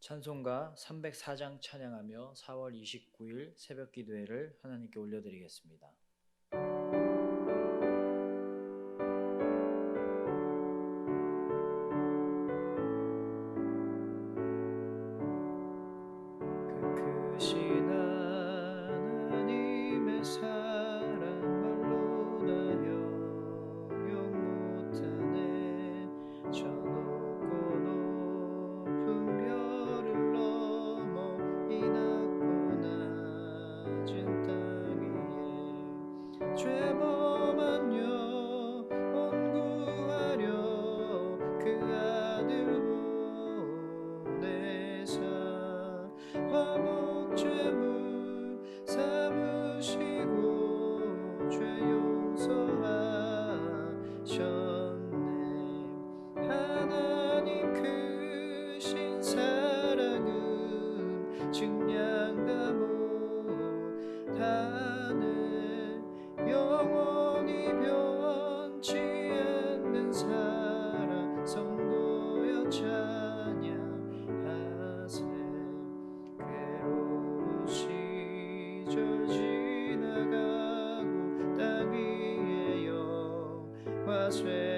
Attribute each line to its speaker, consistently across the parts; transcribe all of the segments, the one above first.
Speaker 1: 찬송가 304장 찬양하며 4월 29일 새벽 기도회를 하나님께 올려드리겠습니다. 영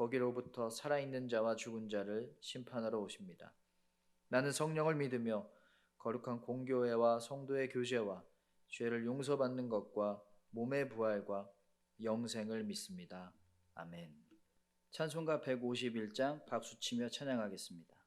Speaker 1: 거기로부터 살아있는 자와 죽은 자를 심판하러 오십니다. 나는 성령을 믿으며 거룩한 공교회와 성도의 교제와 죄를 용서받는 것과 몸의 부활과 영생을 믿습니다. 아멘. 찬송가 151장 박수치며 찬양하겠습니다.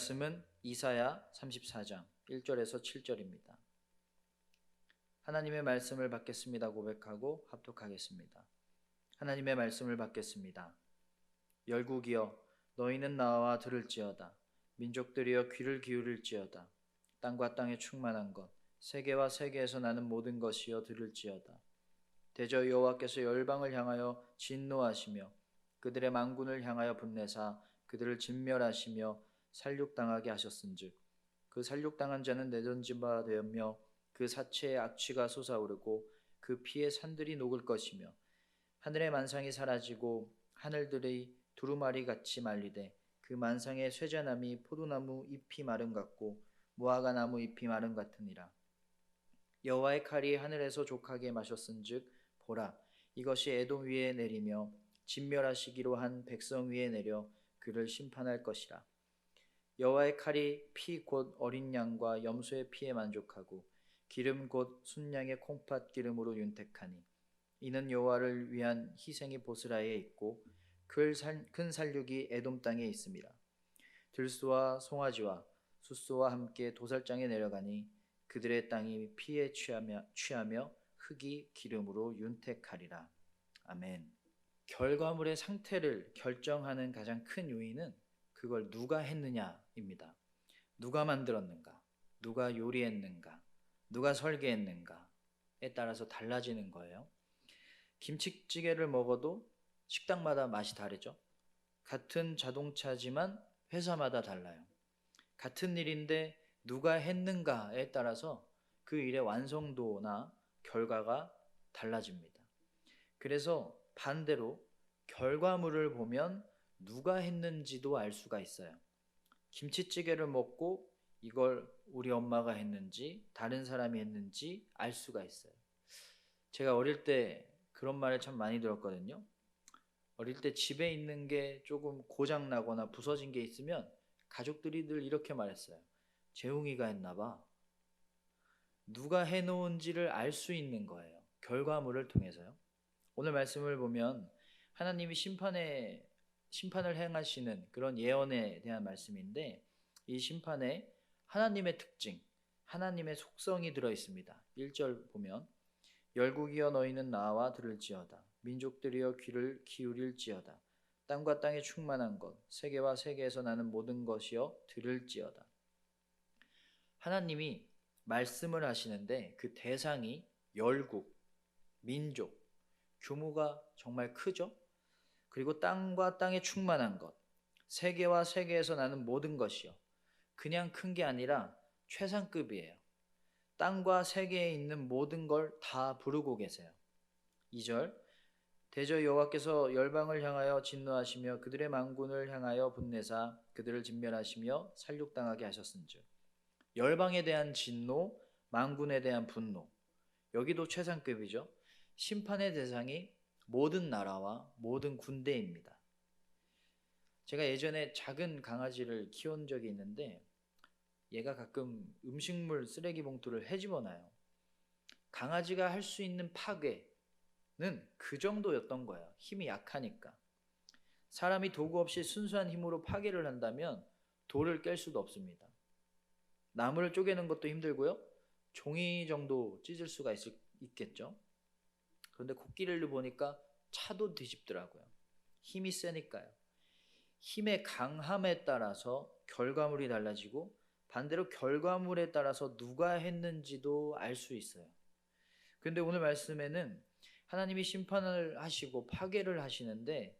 Speaker 1: 말씀은 이사야 34장 1절에서 7절입니다. 하나님의 말씀을 받겠습니다 고백하고 합독하겠습니다. 하나님의 말씀을 받겠습니다. 열국이여 너희는 나와 들을지어다 민족들이여 귀를 기울일지어다 땅과 땅에 충만한 것 세계와 세계에서 나는 모든 것이여 들을지어다 대저 여호와께서 열방을 향하여 진노하시며 그들의 만군을 향하여 분내사 그들을 진멸하시며 살육당하게 하셨은즉 그 살육당한 자는 내던진 바 되었며 그 사체의 악취가 솟아오르고 그 피의 산들이 녹을 것이며 하늘의 만상이 사라지고 하늘들의 두루마리 같이 말리되 그 만상의 쇠자나무 포도나무 잎이 마름 같고 무화과 나무 잎이 마름 같으니라. 여호와의 칼이 하늘에서 족하게 마셨은즉 보라 이것이 에돔 위에 내리며 진멸하시기로 한 백성 위에 내려 그를 심판할 것이라 여호와의 칼이 피 곧 어린 양과 염소의 피에 만족하고 기름 곧 순양의 콩팥 기름으로 윤택하니 이는 여호와를 위한 희생이 보스라에 있고 큰 살육이 에돔 땅에 있습니다. 들소와 송아지와 숫소와 함께 도살장에 내려가니 그들의 땅이 피에 취하며, 취하며 흙이 기름으로 윤택하리라. 아멘. 결과물의 상태를 결정하는 가장 큰 요인은 그걸 누가 했느냐입니다. 누가 만들었는가? 누가 요리했는가? 누가 설계했는가에 따라서 달라지는 거예요. 김치찌개를 먹어도 식당마다 맛이 다르죠. 같은 자동차지만 회사마다 달라요. 같은 일인데 누가 했는가에 따라서 그 일의 완성도나 결과가 달라집니다. 그래서 반대로 결과물을 보면 누가 했는지도 알 수가 있어요. 김치찌개를 먹고 이걸 우리 엄마가 했는지 다른 사람이 했는지 알 수가 있어요. 제가 어릴 때 그런 말을 참 많이 들었거든요. 어릴 때 집에 있는 게 조금 고장 나거나 부서진 게 있으면 가족들이 늘 이렇게 말했어요. 재웅이가 했나 봐. 누가 해놓은지를 알 수 있는 거예요. 결과물을 통해서요. 오늘 말씀을 보면 하나님이 심판에 심판을 행하시는 그런 예언에 대한 말씀인데 이 심판에 하나님의 특징, 하나님의 속성이 들어 있습니다. 1절 보면 열국이여 너희는 나와 들을지어다 민족들이여 귀를 기울일지어다 땅과 땅에 충만한 것 세계와 세계에서 나는 모든 것이여 들을지어다 하나님이 말씀을 하시는데 그 대상이 열국, 민족, 규모가 정말 크죠? 그리고 땅과 땅에 충만한 것, 세계와 세계에서 나는 모든 것이요. 그냥 큰 게 아니라 최상급이에요. 땅과 세계에 있는 모든 걸 다 부르고 계세요. 2절 대저 여호와께서 열방을 향하여 진노하시며 그들의 만군을 향하여 분내사 그들을 진멸하시며 살육당하게 하셨은즉 열방에 대한 진노, 만군에 대한 분노 여기도 최상급이죠. 심판의 대상이 모든 나라와 모든 군대입니다. 제가 예전에 작은 강아지를 키운 적이 있는데 얘가 가끔 음식물 쓰레기 봉투를 헤집어놔요. 강아지가 할 수 있는 파괴는 그 정도였던 거예요. 힘이 약하니까. 사람이 도구 없이 순수한 힘으로 파괴를 한다면 돌을 깰 수도 없습니다. 나무를 쪼개는 것도 힘들고요. 종이 정도 찢을 수가 있, 있겠죠. 그런데 코끼리를 보니까 차도 뒤집더라고요. 힘이 세니까요. 힘의 강함에 따라서 결과물이 달라지고 반대로 결과물에 따라서 누가 했는지도 알 수 있어요. 근데 오늘 말씀에는 하나님이 심판을 하시고 파괴를 하시는데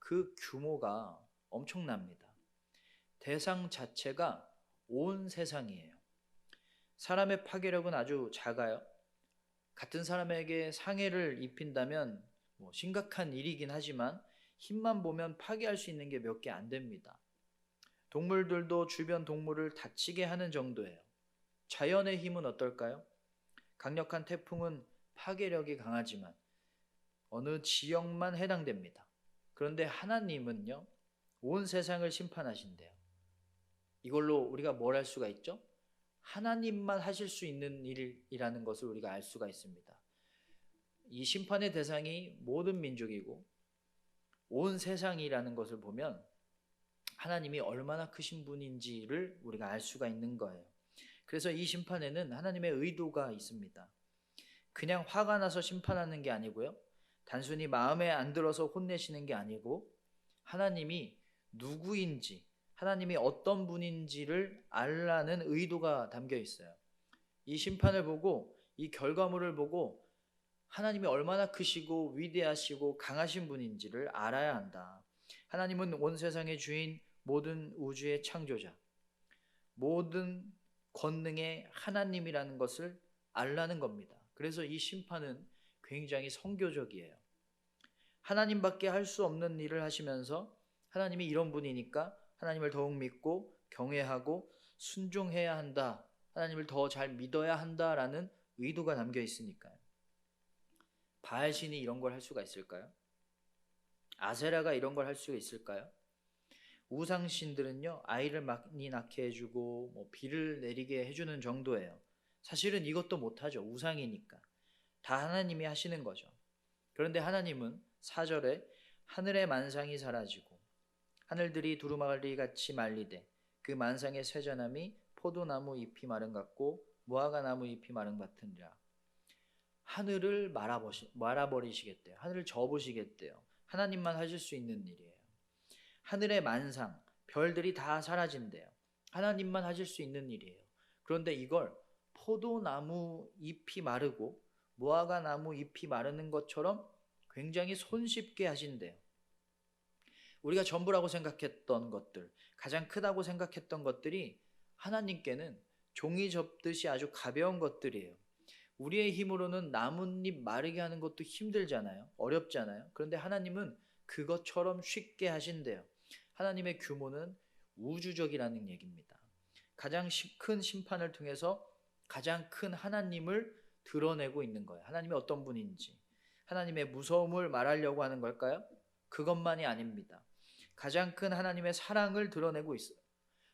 Speaker 1: 그 규모가 엄청납니다. 대상 자체가 온 세상이에요. 사람의 파괴력은 아주 작아요. 같은 사람에게 상해를 입힌다면 뭐 심각한 일이긴 하지만 힘만 보면 파괴할 수 있는 게 몇 개 안 됩니다. 동물들도 주변 동물을 다치게 하는 정도예요. 자연의 힘은 어떨까요? 강력한 태풍은 파괴력이 강하지만 어느 지역만 해당됩니다. 그런데 하나님은요, 온 세상을 심판하신대요. 이걸로 우리가 뭘 할 수가 있죠? 하나님만 하실 수 있는 일이라는 것을 우리가 알 수가 있습니다. 이 심판의 대상이 모든 민족이고 온 세상이라는 것을 보면 하나님이 얼마나 크신 분인지를 우리가 알 수가 있는 거예요. 그래서 이 심판에는 하나님의 의도가 있습니다. 그냥 화가 나서 심판하는 게 아니고요. 단순히 마음에 안 들어서 혼내시는 게 아니고 하나님이 누구인지 하나님이 어떤 분인지를 알라는 의도가 담겨 있어요. 이 심판을 보고 이 결과물을 보고 하나님이 얼마나 크시고 위대하시고 강하신 분인지를 알아야 한다. 하나님은 온 세상의 주인, 모든 우주의 창조자, 모든 권능의 하나님이라는 것을 알라는 겁니다. 그래서 이 심판은 굉장히 성교적이에요. 하나님밖에 할 수 없는 일을 하시면서 하나님이 이런 분이니까 하나님을 더욱 믿고 경외하고 순종해야 한다. 하나님을 더 잘 믿어야 한다라는 의도가 담겨 있으니까요. 바알 신이 이런 걸 할 수가 있을까요? 아세라가 이런 걸 할 수가 있을까요? 우상 신들은요 아이를 많이 낳게 해주고 뭐 비를 내리게 해주는 정도예요. 사실은 이것도 못하죠. 우상이니까 다 하나님이 하시는 거죠. 그런데 하나님은 4절에 하늘의 만상이 사라지고 하늘들이 두루마리 같이 말리되 그 만상의 쇠전함이 포도나무 잎이 마른 같고 무화과 나무 잎이 마른 같으니라. 하늘을 말아버시, 말아버리시겠대요. 하늘을 접으시겠대요. 하나님만 하실 수 있는 일이에요. 하늘의 만상, 별들이 다 사라진대요. 하나님만 하실 수 있는 일이에요. 그런데 이걸 포도나무 잎이 마르고 무화과 나무 잎이 마르는 것처럼 굉장히 손쉽게 하신대요. 우리가 전부라고 생각했던 것들, 가장 크다고 생각했던 것들이 하나님께는 종이 접듯이 아주 가벼운 것들이에요. 우리의 힘으로는 나뭇잎 마르게 하는 것도 힘들잖아요. 어렵잖아요. 그런데 하나님은 그것처럼 쉽게 하신대요. 하나님의 규모는 우주적이라는 얘기입니다. 가장 큰 심판을 통해서 가장 큰 하나님을 드러내고 있는 거예요. 하나님이 어떤 분인지. 하나님의 무서움을 말하려고 하는 걸까요? 그것만이 아닙니다. 가장 큰 하나님의 사랑을 드러내고 있어요.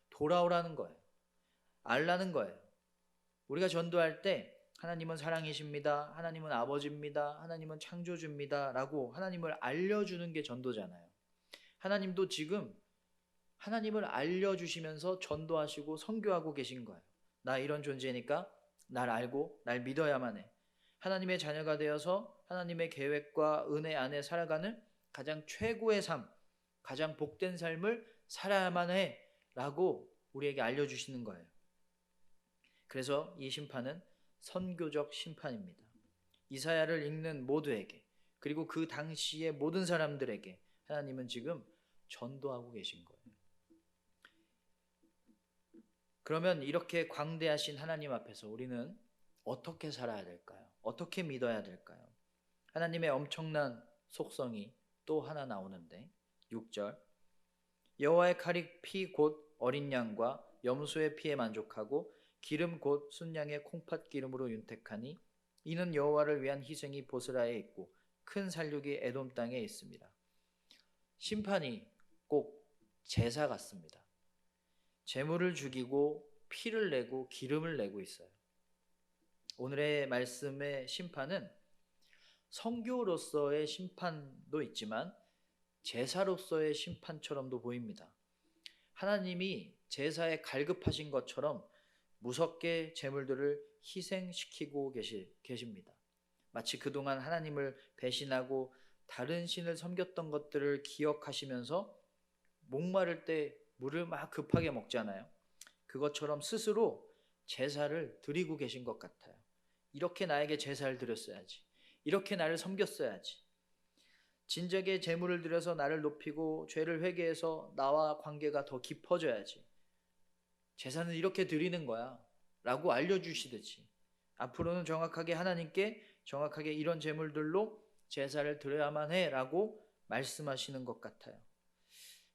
Speaker 1: 돌아오라는 거예요. 알라는 거예요. 우리가 전도할 때 하나님은 사랑이십니다. 하나님은 아버지입니다. 하나님은 창조주입니다. 라고 하나님을 알려주는 게 전도잖아요. 하나님도 지금 하나님을 알려주시면서 전도하시고 선교하고 계신 거예요. 나 이런 존재니까 날 알고 날 믿어야만 해. 하나님의 자녀가 되어서 하나님의 계획과 은혜 안에 살아가는 가장 최고의 삶, 가장 복된 삶을 살아야만 해. 라고 우리에게 알려주시는 거예요. 그래서 이 심판은 선교적 심판입니다. 이사야를 읽는 모두에게, 그리고 그 당시의 모든 사람들에게 하나님은 지금 전도하고 계신 거예요. 그러면 이렇게 광대하신 하나님 앞에서 우리는 어떻게 살아야 될까요? 어떻게 믿어야 될까요? 하나님의 엄청난 속성이 또 하나 나오는데 6절 여호와의 칼이 피 곧 어린 양과 염소의 피에 만족하고 기름 곧 순양의 콩팥 기름으로 윤택하니 이는 여호와를 위한 희생이 보스라에 있고 큰 살육이 에돔 땅에 있습니다. 심판이 꼭 제사 같습니다. 재물을 죽이고 피를 내고 기름을 내고 있어요. 오늘의 말씀의 심판은 성교로서의 심판도 있지만 제사로서의 심판처럼도 보입니다. 하나님이 제사에 갈급하신 것처럼 무섭게 재물들을 희생시키고 계시, 계십니다. 마치 그동안 하나님을 배신하고 다른 신을 섬겼던 것들을 기억하시면서 목마를 때 물을 막 급하게 먹잖아요. 그것처럼 스스로 제사를 드리고 계신 것 같아요. 이렇게 나에게 제사를 드렸어야지. 이렇게 나를 섬겼어야지. 진작에 재물을 들여서 나를 높이고 죄를 회개해서 나와 관계가 더 깊어져야지. 제사는 이렇게 드리는 거야. 라고 알려주시듯이. 앞으로는 정확하게 하나님께 정확하게 이런 재물들로 제사를 드려야만 해 라고 말씀하시는 것 같아요.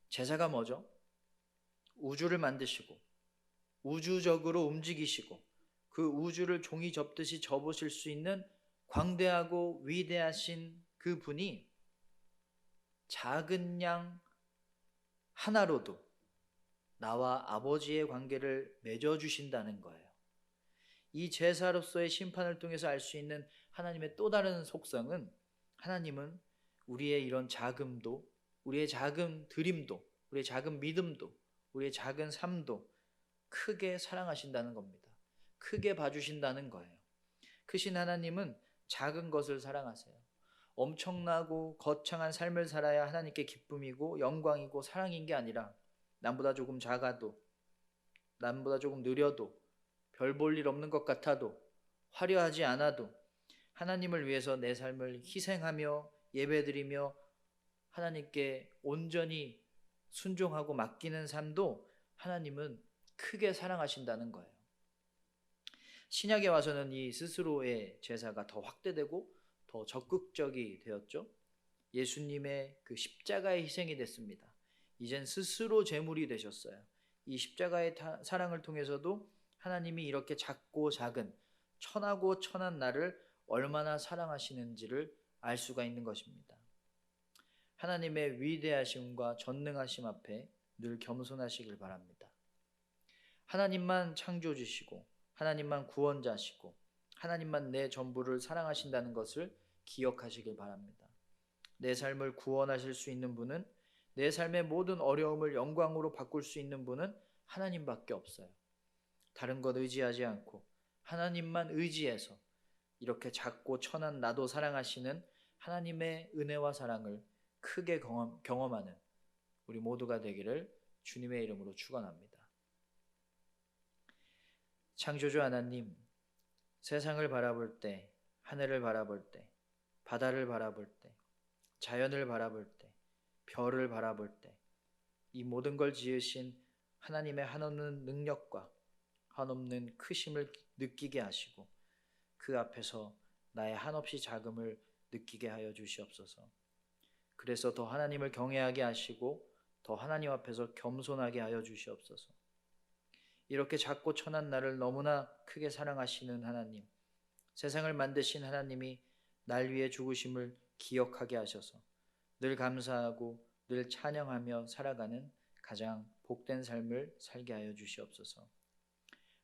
Speaker 1: 제사가 뭐죠? 우주를 만드시고 우주적으로 움직이시고 그 우주를 종이 접듯이 접으실 수 있는 광대하고 위대하신 그 분이 작은 양 하나로도 나와 아버지의 관계를 맺어 주신다는 거예요. 이 제사로서의 심판을 통해서 알 수 있는 하나님의 또 다른 속성은 하나님은 우리의 이런 작음도, 우리의 작은 드림도, 우리의 작은 믿음도, 우리의 작은 삶도 크게 사랑하신다는 겁니다. 크게 봐주신다는 거예요. 크신 하나님은 작은 것을 사랑하세요. 엄청나고 거창한 삶을 살아야 하나님께 기쁨이고 영광이고 사랑인 게 아니라 남보다 조금 작아도 남보다 조금 느려도 별 볼 일 없는 것 같아도 화려하지 않아도 하나님을 위해서 내 삶을 희생하며 예배드리며 하나님께 온전히 순종하고 맡기는 삶도 하나님은 크게 사랑하신다는 거예요. 신약에 와서는 이 스스로의 제사가 더 확대되고 더 적극적이 되었죠. 예수님의 그 십자가의 희생이 됐습니다. 이젠 스스로 제물이 되셨어요. 이 십자가의 타, 사랑을 통해서도 하나님이 이렇게 작고 작은 천하고 천한 나를 얼마나 사랑하시는지를 알 수가 있는 것입니다. 하나님의 위대하심과 전능하심 앞에 늘 겸손하시길 바랍니다. 하나님만 창조주시고 하나님만 구원자시고 하나님만 내 전부를 사랑하신다는 것을 기억하시길 바랍니다. 내 삶을 구원하실 수 있는 분은 내 삶의 모든 어려움을 영광으로 바꿀 수 있는 분은 하나님밖에 없어요. 다른 것 의지하지 않고 하나님만 의지해서 이렇게 작고 천한 나도 사랑하시는 하나님의 은혜와 사랑을 크게 경험, 경험하는 우리 모두가 되기를 주님의 이름으로 축원합니다. 창조주 하나님, 세상을 바라볼 때, 하늘을 바라볼 때, 바다를 바라볼 때, 자연을 바라볼 때, 별을 바라볼 때, 이 모든 걸 지으신 하나님의 한없는 능력과 한없는 크심을 느끼게 하시고 그 앞에서 나의 한없이 작음을 느끼게 하여 주시옵소서. 그래서 더 하나님을 경외하게 하시고 더 하나님 앞에서 겸손하게 하여 주시옵소서. 이렇게 작고 천한 나를 너무나 크게 사랑하시는 하나님, 세상을 만드신 하나님이 날 위해 죽으심을 기억하게 하셔서 늘 감사하고 늘 찬양하며 살아가는 가장 복된 삶을 살게 하여 주시옵소서.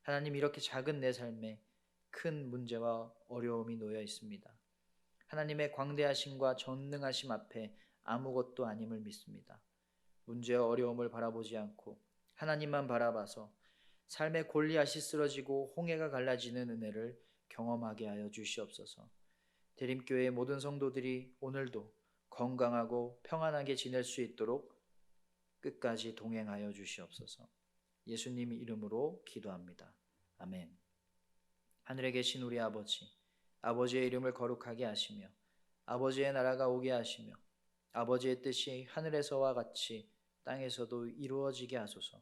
Speaker 1: 하나님 이렇게 작은 내 삶에 큰 문제와 어려움이 놓여 있습니다. 하나님의 광대하심과 전능하심 앞에 아무것도 아님을 믿습니다. 문제와 어려움을 바라보지 않고 하나님만 바라봐서 삶의 골리앗이 쓰러지고 홍해가 갈라지는 은혜를 경험하게 하여 주시옵소서. 대림교회의 모든 성도들이 오늘도 건강하고 평안하게 지낼 수 있도록 끝까지 동행하여 주시옵소서. 예수님 이름으로 기도합니다. 아멘. 하늘에 계신 우리 아버지, 아버지의 이름을 거룩하게 하시며 아버지의 나라가 오게 하시며 아버지의 뜻이 하늘에서와 같이 땅에서도 이루어지게 하소서.